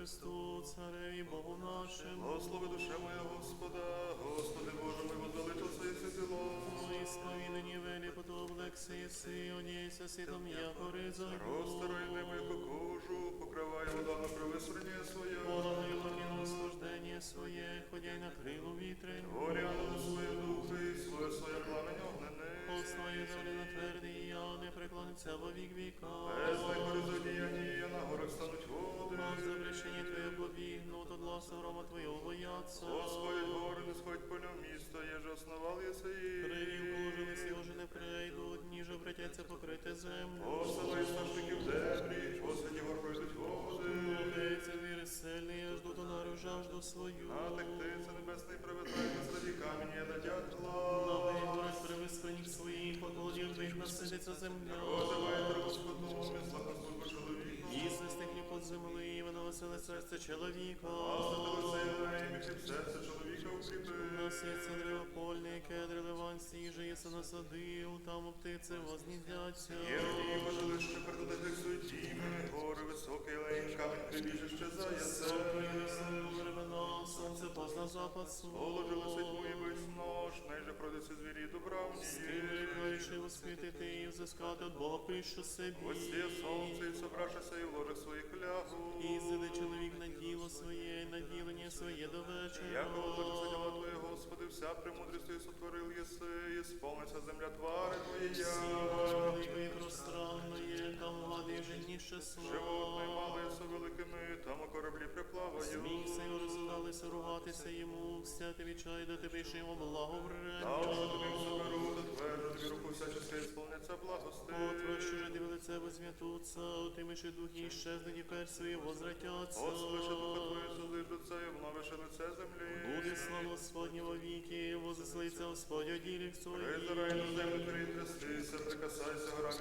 Христу, Цареві Богу нашому. Благослови душе моя Господа, Господи Боже мой, возвеличился і святило. Мої сповідані велі, потом облекси єси, одійся світом, я. Розтирай ними яку кожу, покривай вода на привисрення своє. Полагай лаки на наслаждення своє, ходяй на крилу вітрин. Горяно на своє духи, своє своє пламень Послаю землі на твердий, я не преклониться во вік віка. Без гори задіяння, на горах стануть води. Мав запрещення Твоє побігну, то глас грома Твоєго бояться. Господь гори, не сходь полем міста, еже основал єси. Привів положили сі, уже не прийдуть, ніж обретяться покрити землю. Посилай стажників дебрі, посвяті гор пройдуть води. Молиться віри сильний, я жду нарю жажду свою. а так ти, це небесний приветай, посреди каміння на На дятла. вигорах привиспаних подолі в них насидиться земля. Озивай Господу, слава чоловіка. І свистихні под земли, воно веселе серце чоловіка. Серце чоловіка. Наситься древо польне, кедри ливанські, їже єси насадив, там птиці вознідяться. Єрні пожелище передадих суетіми, гори високі, лень, камінь прибіжище заяце. Времена, сонце позна запад Положили свого. сетьму і весь нож, найже продиси звірі дубравні. Виріши восхитити і взискати от Бога пишу собі. Осіє сонце і собрашися і в ложах своїх лягу. І зиде чоловік на діло своє, на ділення своє до вечора. Як діла Твоє, Господи, вся премудрість сотворив єси, і сповниться земля твари Твоєя. Великої пространної, там влади жені Животне щасла. мали со великими, там у кораблі приплаваю. Смійся і роздалися ругатися йому, вся ти відчай до тебе йшли йому благоврення. же тобі соберу, дотверджу тобі руку всячески сповниться благости. Отвращу же тебе лице возм'ятуться, отимеши духи іщезли, тепер свої возвратяться. От слыша духа Твоє сузиждуться, і вновише лице землі. Буде слава Господня во віки, возислиться Господь о діліх Призирай на своїх. землю, перетрястися, прикасайся горами.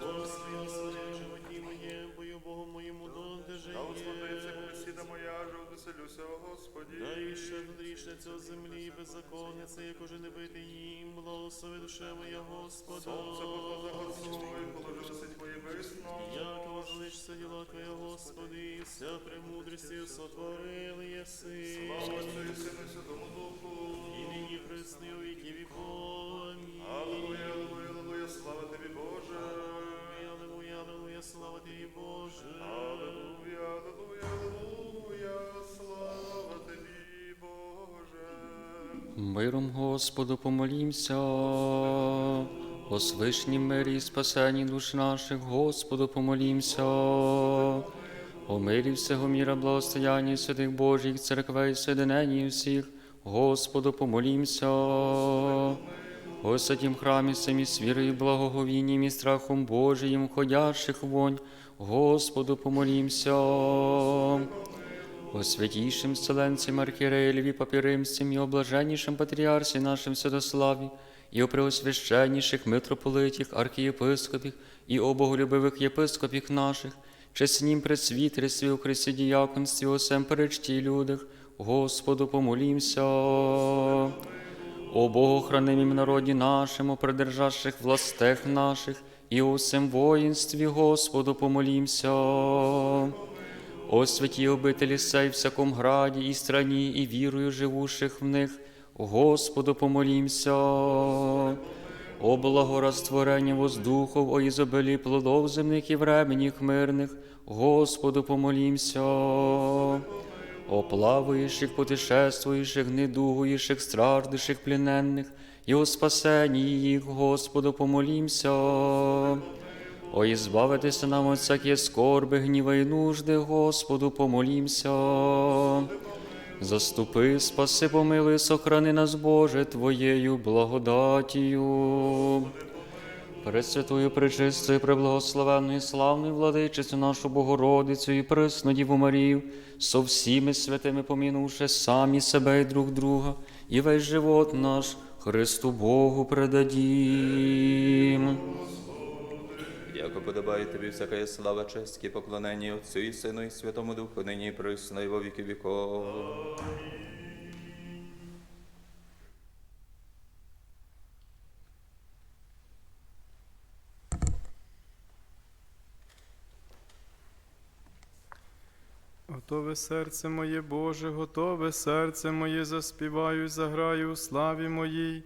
Благослови своє животі моє, бою Богом моєму додеже Та усладиться є. бесіда моя, же веселюся, Господі. Дай ще грішниця землі, беззаконниця, як уже не бити їм, благослови душе моя Господа. Сонце заход свой, положилися твої висно. Як возличся діла Твоя, Господи, вся премудрістю сотворили єси. Миром Господу помолімся. О свишнім мирі і спасенні душ наших, Господу помолімся. О мирі всього міра, благостоянні святих Божих церквей, соєдиненні всіх, Господу помолімся. О святім храмі самі з вірою, благоговінням і страхом Божиїм, ходящих вонь, Господу помолімся. О святійшим вселенцем архіреєліві папіримцям і облаженнішим патріарсі нашим Святославі, і о преосвященніших митрополитіх, архієпископіх, і о боголюбивих єпископіх наших, чеснім пресвітерстві у Христі діяконстві, осем перечті людях, Господу помолімся. О Богохранимім народі нашому, придержащих властях наших, і у всем воїнстві, Господу помолімся. О святі обителі сей всяком граді і страні, і вірою живущих в них, Господу помолімся. О благорастворення воздухов, о ізобилі плодов земних і временіх мирних, Господу помолімся. О плаваючих, путешествуючих, недугуючих, страждущих, плененних, і о спасенні їх, Господу помолімся. О, ізбавитися нам от всякі скорби, гніва і нужди, Господу помолімся. Заступи, спаси, помилуй, сохрани нас, Боже, Твоєю благодатію. Пресвятую, пречистою, преблагословенною, славною владичицю нашу Богородицю і присну Діву Марію, со всіми святими помінувши самі себе і друг друга, і весь живот наш Христу Богу предадім. Яко подобає тобі всяка слава, честь і поклонення Отцю і Сину і Святому Духу, нині і присно, і во віки віков. Готове серце моє, Боже, готове серце моє, заспіваю, заграю у славі моїй.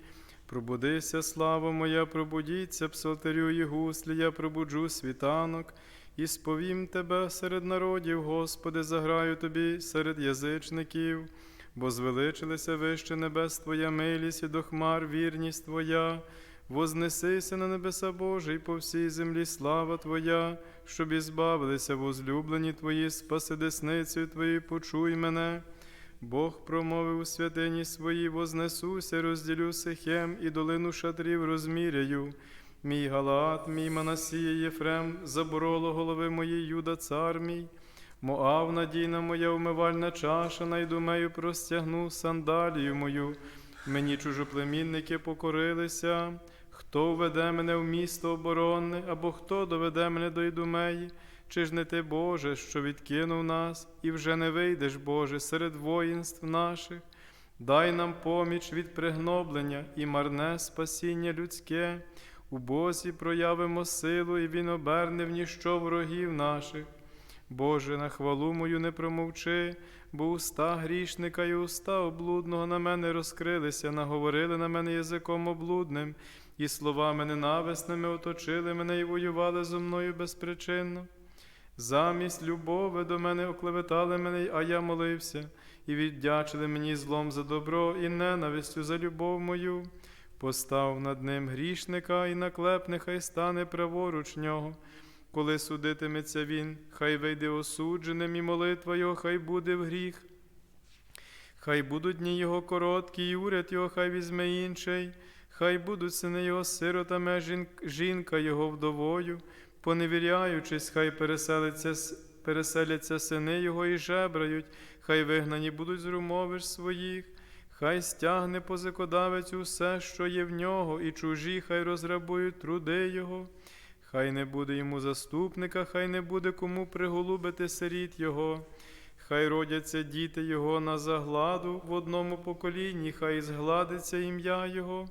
Пробудися, слава моя, пробудіться, псалтерю і гуслі, я пробуджу світанок, і сповім тебе серед народів, Господи, заграю тобі серед язичників, бо звеличилися вище небес Твоя милість і до хмар вірність Твоя. Вознесися на небеса Боже, і по всій землі слава Твоя, щоб ізбавилися возлюблені Твої, спаси десницею Твоєю, почуй мене. Бог промовив у святині своїй, вознесуся, розділю Сихем і долину шатрів розміряю. Мій Галат, мій Манасія Єфрем, забороло голови моєї Юда, цар мій. Моав, надійна моя умивальна чаша, найдумею простягну сандалію мою. Мені чужоплемінники покорилися. Хто введе мене в місто оборонне, або хто доведе мене до Ідумеї? Чи ж не ти, Боже, що відкинув нас, і вже не вийдеш, Боже, серед воїнств наших? Дай нам поміч від пригноблення і марне спасіння людське. У Бозі проявимо силу, і Він оберне в ніщо ворогів наших. Боже, на хвалу мою не промовчи, бо уста грішника і уста облудного на мене розкрилися, наговорили на мене язиком облудним, і словами ненависними оточили мене і воювали зо мною безпричинно. Замість любови до мене оклеветали мене, а я молився, і віддячили мені злом за добро і ненавистю за любов мою. Постав над ним грішника і наклеп, нехай стане праворуч нього. Коли судитиметься він, хай вийде осудженим, і молитва його, хай буде в гріх. Хай будуть дні його короткі, і уряд його хай візьме інший, хай будуть сини його сиротами, жінка його вдовою, поневіряючись, хай переселиться, переселяться сини його і жебрають, хай вигнані будуть з румовиш своїх, хай стягне позикодавець усе, що є в нього, і чужі, хай розграбують труди його. Хай не буде йому заступника, хай не буде кому приголубити сиріт його. Хай родяться діти Його на загладу в одному поколінні, хай згладиться ім'я Його,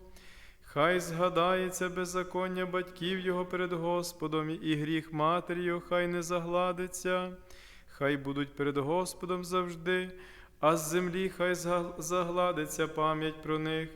хай згадається беззаконня батьків Його перед Господом, і гріх матері хай не загладиться, хай будуть перед Господом завжди, а з землі хай загладиться пам'ять про них.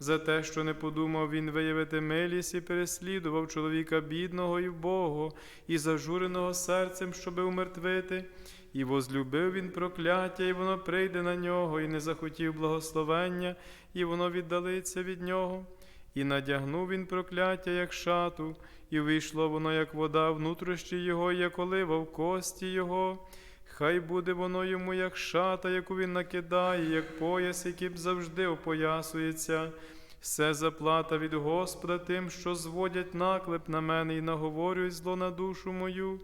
За те, що не подумав він виявити милість і переслідував чоловіка бідного і вбогого, і зажуреного серцем, щоби умертвити. І возлюбив він прокляття, і воно прийде на нього, і не захотів благословення, і воно віддалиться від нього. І надягнув він прокляття, як шату, і вийшло воно, як вода, внутрішні його, як олива в кості його. Хай буде воно йому, як шата, яку він накидає, як пояс, який б завжди опоясується. Все заплата від Господа тим, що зводять наклеп на мене і наговорюють зло на душу мою.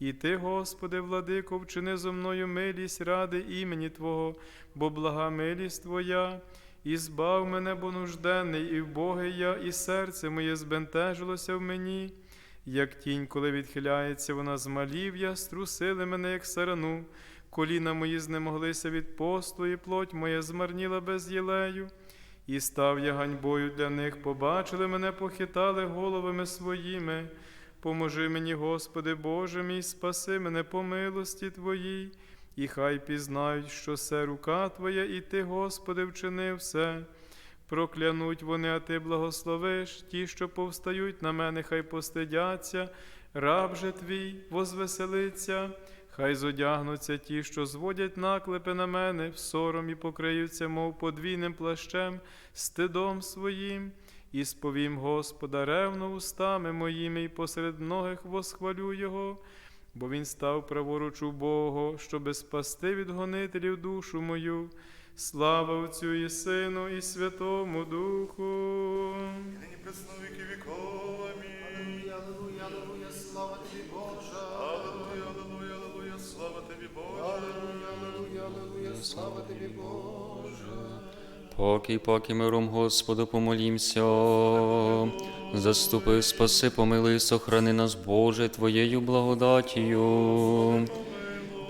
І ти, Господи, владико, вчини зо мною милість ради імені Твого, бо блага милість Твоя, і збав мене, бо нужденний, і вбогий я, і серце моє збентежилося в мені. Як тінь, коли відхиляється вона з малів'я, струсили мене, як сарану, коліна мої знемоглися від посту, і плоть моя змарніла без єлею. І став я ганьбою для них, побачили мене, похитали головами своїми. Поможи мені, Господи Боже мій, спаси мене по милості Твоїй, і хай пізнають, що це рука Твоя, і Ти, Господи, вчинив все. Проклянуть вони, а Ти благословиш, ті, що повстають на мене, хай постидяться, раб же твій возвеселиться, хай зодягнуться ті, що зводять наклепи на мене, в сором і покриються, мов подвійним плащем, стидом своїм. І сповім Господа ревно устами моїми, і посеред многих восхвалю Його, бо Він став праворуч у Бога, щоби спасти від гонителів душу мою. Слава Отцю і Сину, і Святому Духу. Нині віки віков. Амінь. Аллилуйя, аллилуйя, слава тобі, Боже. Аллилуйя, аллилуйя, аллилуйя, слава тобі, Боже. Аллилуйя, аллилуйя, слава тобі, Боже. Покій, покій миром Господу помолімся. Заступи, спаси, помилуй, сохрани нас, Боже, Твоєю благодатію.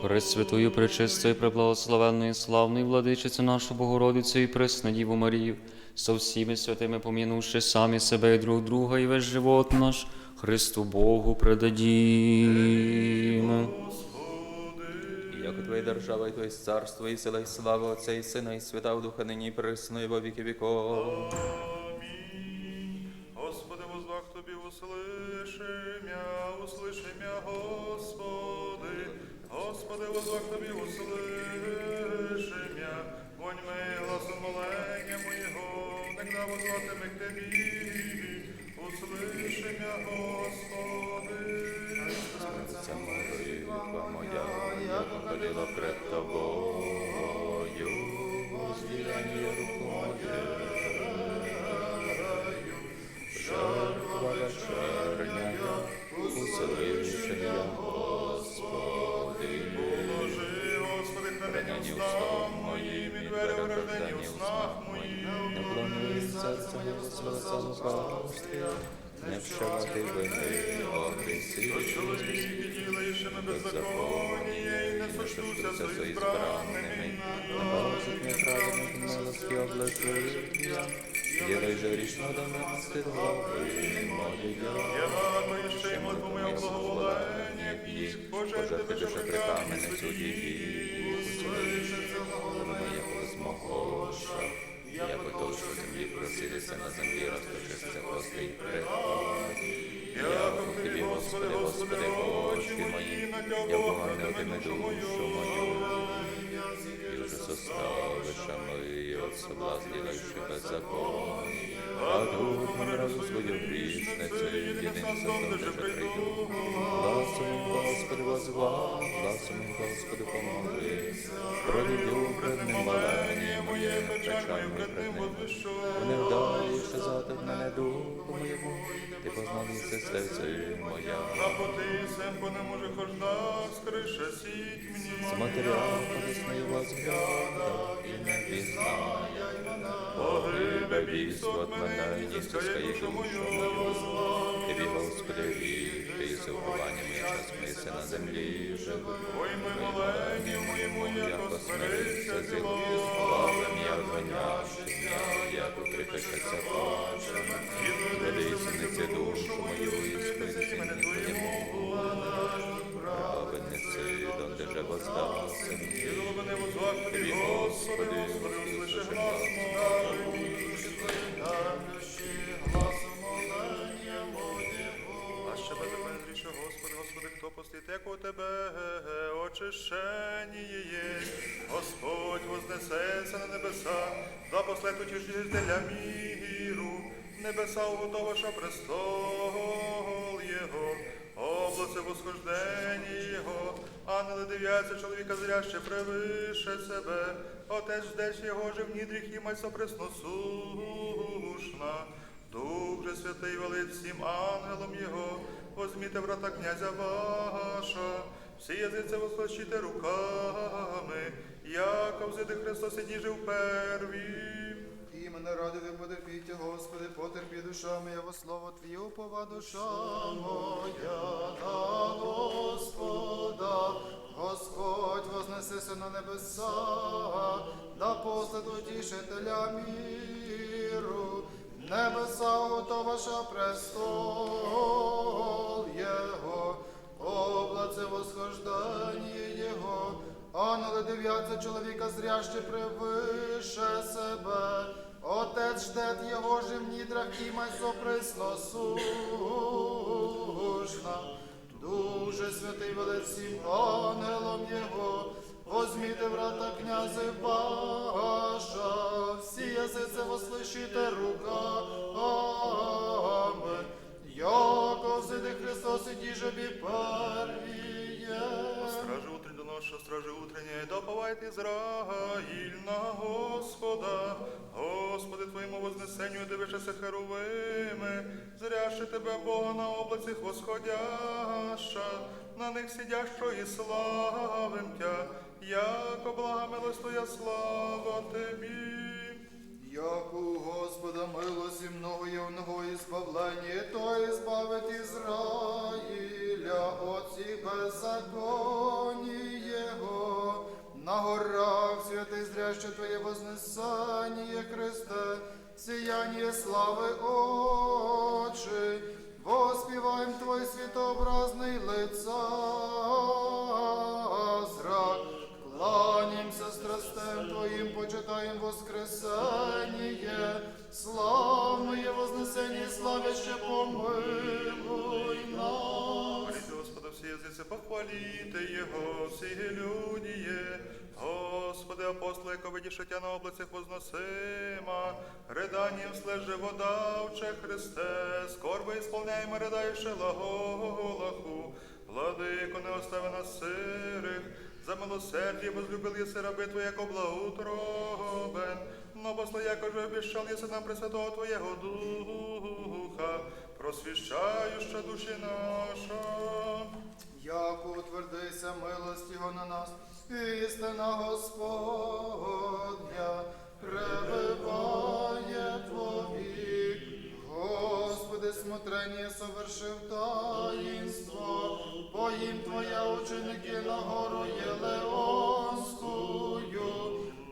Пресвятою, пречистою, преблагословенною, славною владичицю нашу Богородицю і пресну Діву Марію, со всіми святими помінувши самі себе і друг друга, і весь живот наш Христу Богу предадім Яко Твоя держава, і Твоє царство, і сила, і слава Отця, і Сина, і Свята, Духа, нині і присно, і во віки віков. Амінь. Господи, возвах Тобі услышим я, услышим я, Господи. Господи, возвах Тобі услышим я, вонь ми гласом молення моєго, негда возватиме к Тебі, услышим я, Господи. Походила пред Тобою, воздіяння руку моєю, жертва вечерня, услышання, Господи. Положи, Господи, Хранені устам моїм, і двері враждені у снах моїм. Не плануй серце моє лукавстві, не вшивати вини, огрісі, Чоловіки ділаючими беззаконня, і не сочтуся з збранними. Божих неправедних милості обличення, ділай же річно до нас ти глави моєї. Я радую ще й моє благоволення, і тебе же прикамені судді. Як оточу землі просилися на землі, розпочився приході. Яко в Тобі, Господи, Господи, очі мої, Я помогнутиме душу душу мою. Мою, і вже составиша от соблазнилайши беззаконні. А духом разу свою грішницю, єдиним садом, де же прийду. Гласом, Господи, возвав, гласом, Господи, помоги. Пролюблю пред ним печаль мою пред ним. Возвішу. Не вдаєшся зати в мене духу моєму, ти познав місце серце моя. Запотисем, бо не може хожда, скрише сіть мені. З матеріалу корисної возгляда і не пізнає. Погибе бійство от мене, і стискає душу мою. Тобі, Господи, вік, ти єси уховання моє, час мися на землі живу. Ой, ми молені моєму, яко смириться зіло. Як укріпишеться плачем. Ведися несе душу мою, і спинці мене твоєму. Праведниці, донде же воздався мені. тобі, Господи, услиши глас Господи, хто постить, як у Тебе очищення є. Господь вознесеться на небеса, да послед утішителя міру. Небеса уготоваша престол Його, облаце восхождення Його, ангели дивляться чоловіка зряще превише себе, отець ждеш його же нідріх і май сопресносушна. Дух же святий велить всім ангелам Його, возьміте врата князя ваша, всі язиці восхощите руками, яко взяти Христос сиді жив перві. Імене ради ви потерпіть, Господи, потерпі душа моя, во слово Твоє упова душа моя на Господа. Господь вознесеся на небеса, да послед утішителя міру. Небеса ото ваша престол Його, облаце восхождання Його. Ангели дивляться чоловіка зряще превише себе. Отець ждет його же в нідрах і май соприсно сушна. Дуже святий велець всім ангелом ночи, стражи утренней, доповает Израиль на Господа. Господи, Твоєму вознесенню дивишся херовими, зряши Тебе, Бога, на облацях восходяща, на них сидящо і славим Тя, яко блага милость Твоя слава Тебі. Як у Господа милості много є в нього ізбавлення, то ізбавить Ізраїля от всіх беззаконні Його на горах святий зряще Твоє вознесання, Христе, сіяння слави очі, воспіваєм Твой світообразний лица, кланімся страстем Твоїм, почитаєм воскресення, славне вознесення, славяще помилуй нас. Всі язиці, Його, всі люди. Господи, апостоли, яко видіше на облацях возносима, реданням слеже вода, вче Христе, скорби ісполняємо, ридаючи лаголаху, владико, не остави нас сирих, за милосердя возлюбил єси раби Твоє, яко благоутробен, но посла, яко же обіщал єси нам Пресвятого Твоєго Духа, просвіщаюча душі наша. Яко утвердися милость Його на нас, істина Господня пребиває твовік. Господи, смотрення совершив таїнство, поїм Твоя ученики на гору Єлеонськую,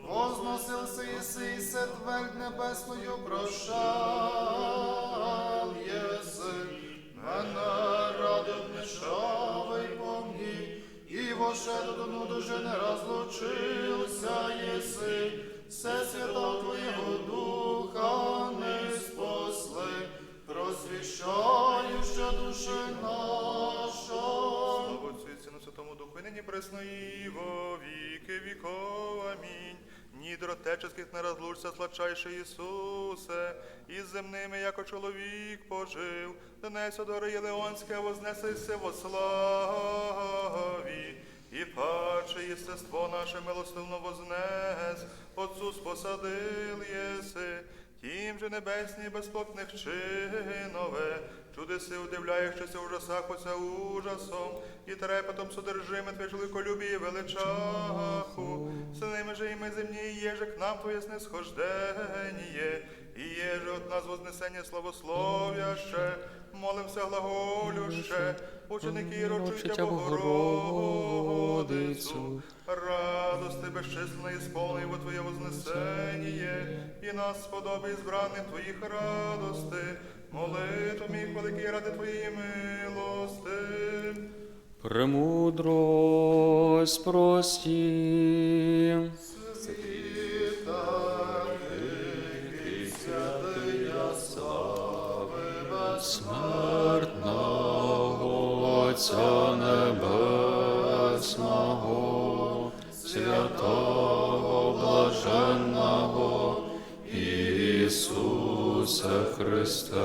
возносился Иси, и се твердь небесною прошал еси, мене ради обнишавий помні, і вошеду до нуду же не розлучився єси, все свято Твоєго Духа не спасли, просвіщаю ще душі наша. Слава Отцю і Сину Святому Духу, і нині пресно і во віки віков. Амінь. Нідро теческих не розлучся, сладчайше Ісусе, і земними, земними, яко чоловік пожив, донесе до Єлеонське, вознесися во славі. І паче єстество наше милостивно вознес, Отцу спосадил єси, тім же небесні безпокних чинове, чудеси удивляючися ужасах ося ужасом, і трепетом содержиме Твоє чоловіколюбі і величаху, синими же і ми земні, і єже к нам Твоє снисхожденіє, і єже от нас вознесення славословяще, молимся глаголюще, ученики рочуття Богородицю, радости безчисленної сповни во Твоє вознесеніє, і нас сподоби збраних Твоїх радости, молитвами великі ради Твоєї милости. Премудрость прості. Смертного Отця Небесного, святого блаженного Ісусе Христе,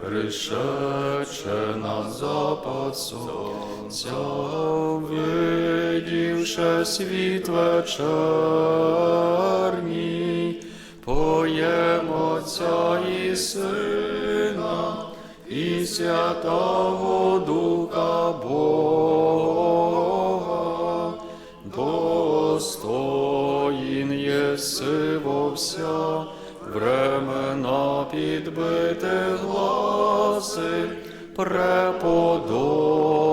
пришедше нам запад сонця, видівши світ вечерній, поєм Отця і Сина, і Святого Духа Бога, достоїн єси во вся времена підбити гласи преподобними,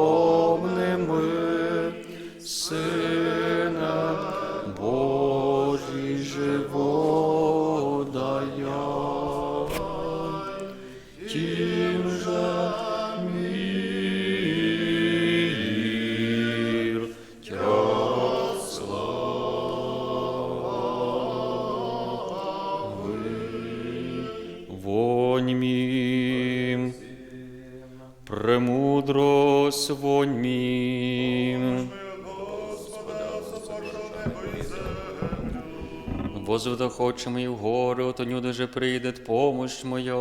мим. Возвода хочемо і вгору, то нюди же прийде помощь моя.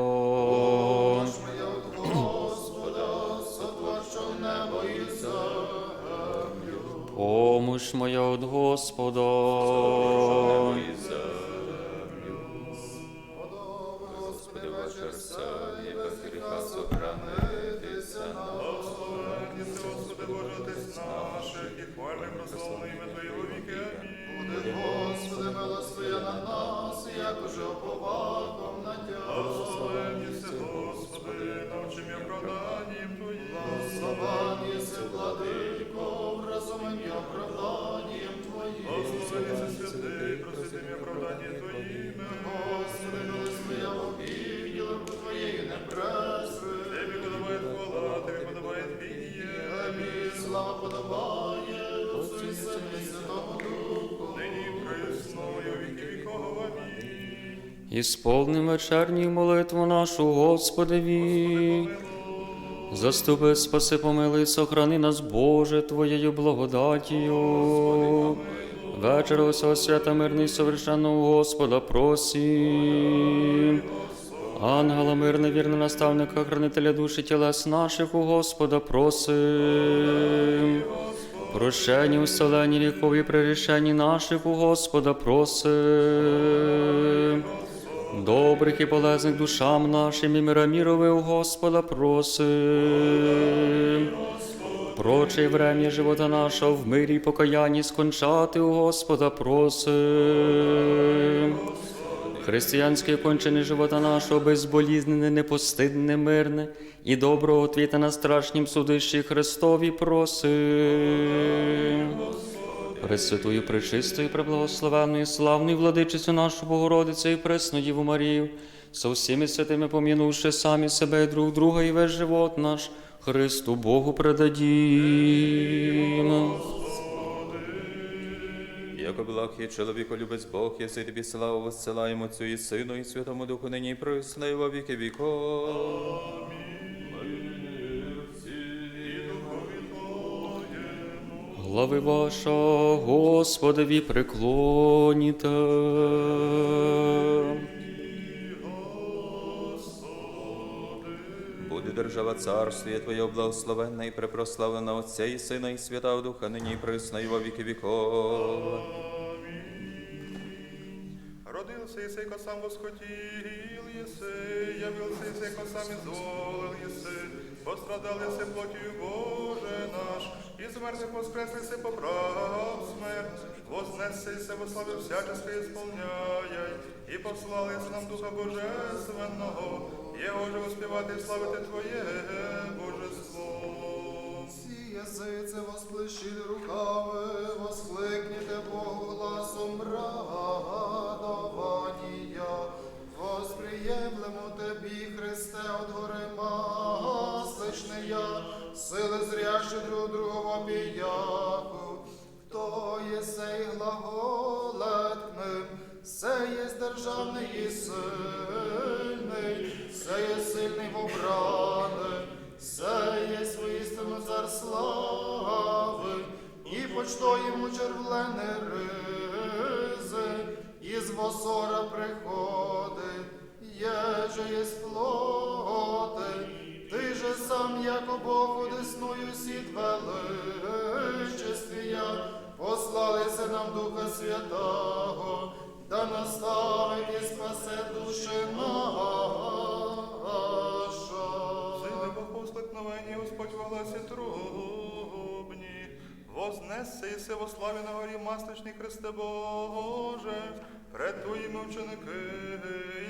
Помощь моя от Господа. Господи, наших, і хвальне прославне ім'я Твоє во віки. Амінь. Буде, Господи, милость Твоя на нас, як уже оповаком надя. Благословен Господи, навчи м'я оправданням Твоїм. Єси, владико, разумом і оправданням Твоїм. Благословен єси святий, просвіти м'я оправдання Твоїм. Господи, милость Твоя вопів, руку слава подобає, Отцу і Сину і Святому Духу. Нині і присно, і у віки віков. Амінь. Ісполним вечерню молитву нашу Господеві. Заступи, спаси, помилуй, сохрани нас, Боже, Твоєю благодатію. Вечора усього свята мирний совершенного Господа просім. Ангела мирне, вірне наставника, хранителя душі тілес наших у Господа просим. Прощення, уселені, лікові прирішені наших у Господа просим. Добрих і полезних душам нашим і мира мірове у Господа просим. Проче врем'я живота нашого в мирі й покаянні скончати у Господа просим. Християнське кончини живота нашого безболізнене, непостидне, мирне і доброго отвіта на страшнім судищі Христові просим. Пресвятую, пречистою, преблагословенною, славною владичицю нашу Богородицю і пресну Діву Марію, со всіми святими помінувши самі себе друг друга і весь живот наш, Христу Богу предадімо. Яко благ є чоловіко любець Бог, єси тобі славу воссилаємо Отцю і Сину і Святому Духу нині і присно і во віки віков. Глави ваша, Господові преклоніте. держава царствія Твоє благословенна і препрославлена Отця і Сина і Святого Духа нині і присно і во віки віков. Родился и сейко сам восхотил есы, явился и сейко сам изволил есы, пострадал есы плотью Боже наш, из мертвых воскреслися поправ смерть, вознесся во славе всяческой исполняя, и послал еси нам Духа Божественного, Его же воспевати і славити Твоє Божество. Всі язиці восплещили рукави, воскликніте Богу гласом радования. Восприємлемо Тебі, Христе, от гори масличния, сили зрящі друг другого обіяку. Хто є сей глаголет к ним, є державний і сильний, се є сильний в обрани, се є воістину цар слави, і почто йому червлене ризи, із восора приходить, єже є плоти, ти же сам, яко Бог одесною сід величествія, послалися нам Духа Святого, да наставить і спасе душі наша. Сили Бог усликновені, Господь в голосі трубні, вознесся і славі на горі масличний Христе Боже, пред Твоїми ученики,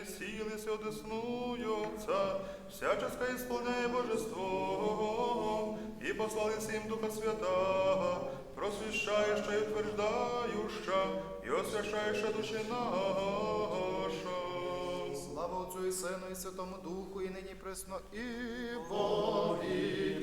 і сілися одесною Отця, всяческа ісполняє Божество, і послалися їм Духа Святого, просвіщаюча і утверждающа, і освящаюча душі наша. Слава Отцю і Сину і Святому Духу, і нині пресно, і во віки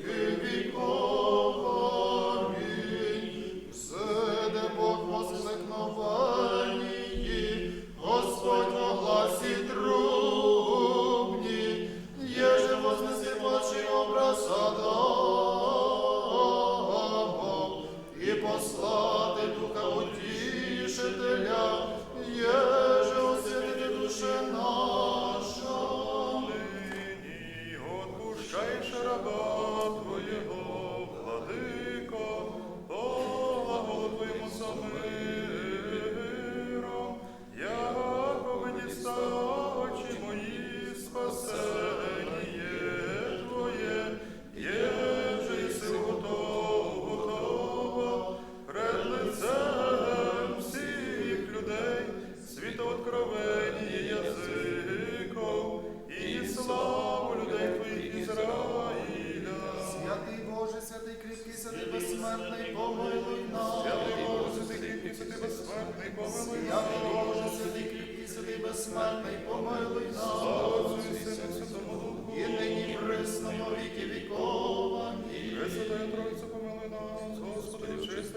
світооткровення язиков, і славу людей Твоїх Ізраїля. Святий Боже, святий кріпкий, святий безсмертний, помилуй нас. Святий Боже, святий кріпкий, святий безсмертний, помилуй нас. Святий Боже, святий кріпкий, святий безсмертний, помилуй нас. Отцю і Сину, Святому Духу. І нині присно, віки віков. Амінь. Пресвятая Тройця, помилуй нас,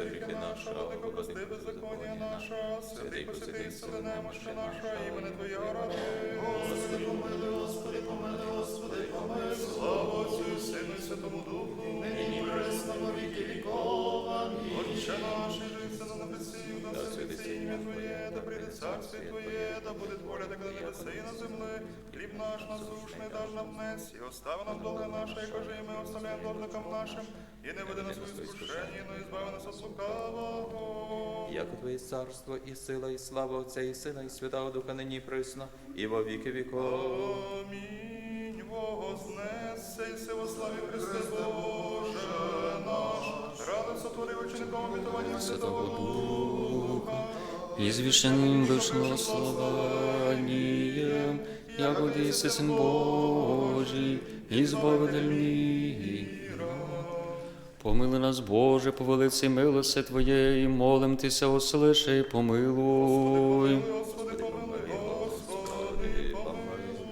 гріхи владико, прости беззаконня наша, святий посвятий сили немоща наша, імени Твоя ради. Господи, помилуй, Господи, помилуй, Господи, помилуй. Слава Отцю і Сину і Святому Духу. Нині присно во віки віков. Амінь. Отче наш, жився на небесі, да святиться ім'я Твоє, да прийде царствие Твоє, да буде воля так на небеси і на землі. Хліб наш насушний даж нам днес, і остави нам долги наші, як же і ми оставляємо должникам нашим, і не веди нас у іскушення, но і збави нас від лукавого. Як Твоє царство і сила, і слава Отця, і Сина, і Святого Духа нині присно, і во віки віков. Амінь. Вознесся і во славі Христе Боже наш. Ради сотвори учеником обітування Святого Духа. І Извещенным вышло слованием, ягоды Иисус Сын Божий, избавитель мира. Помили нас, Боже, по велиці милости Твоєї, молим Тися, услиши, помилуй. Помилуй.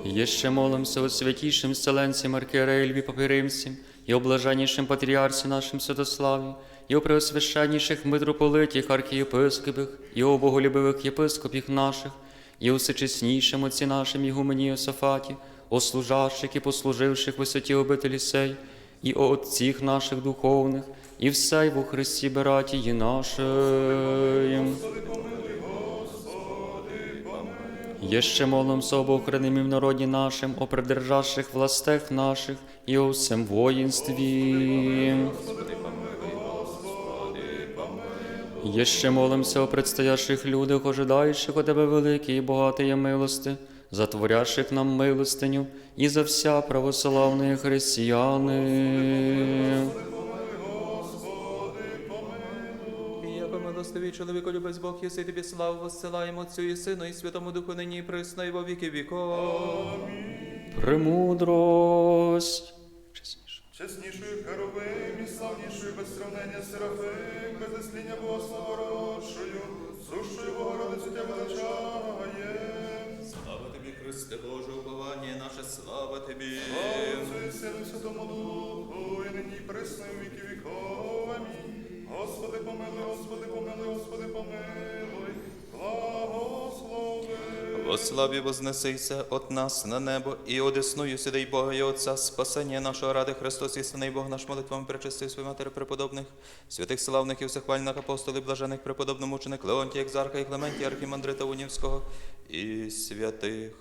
Єще молимся о святійшим вселенцям архієреї Льві Папиримсім, і о блаженнішим патріарсі нашим Святославі, і о преосвященніших митрополитіх архієпископах, і о боголюбивих єпископіх наших, і о всечеснішим отці нашим Ігумені Йосафаті, о служащих і послуживших висоті обителі сей, і о отціх наших духовних, і всей во Христі братії нашим. Jeszcze молимся об в народі нашим, о придержавших властях наших і о всем воїнстві. Jeszcze молимся о предстоящих людях, ожидаючих у Тебе великі і багатої милости, затворящих нам милостиню і за вся православні християни. Милостивий чоловіко любець Бог, єси тобі славу воссилаємо Отцю і Сину, і Святому Духу нині і присно, і во віки віков. Премудрость. Чеснішою херовим і славнішою без сравнення Серафим, без засління Богословородшою, сущою Богородицю Тя величає. Слава тобі, Христе Боже, уповання наше, слава тобі. Отцю і Сину Святому Духу, і нині в віки віков. Амінь. Господи, помилуй, Господи, помилуй, Господи, благослови. Во вознесися от нас на небо, і одесную сидей Бога і Отця, спасення нашого ради Христос, істинний Бог наш молитвами причастив свою матері преподобних, святих славних і всехвальних апостолів, блажених преподобному ученик Леонтія, Екзарха і Клементія, Архімандрита Унівського і святих.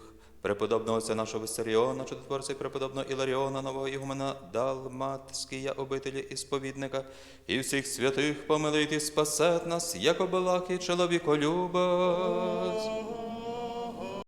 Преподобного отця нашого Виссаріона, чудотворця і преподобного Іларіона, нового ігумена Далматськія обителі і сповідника, і всіх святих помилуй і спасет нас, як обелаки чоловіколюбець.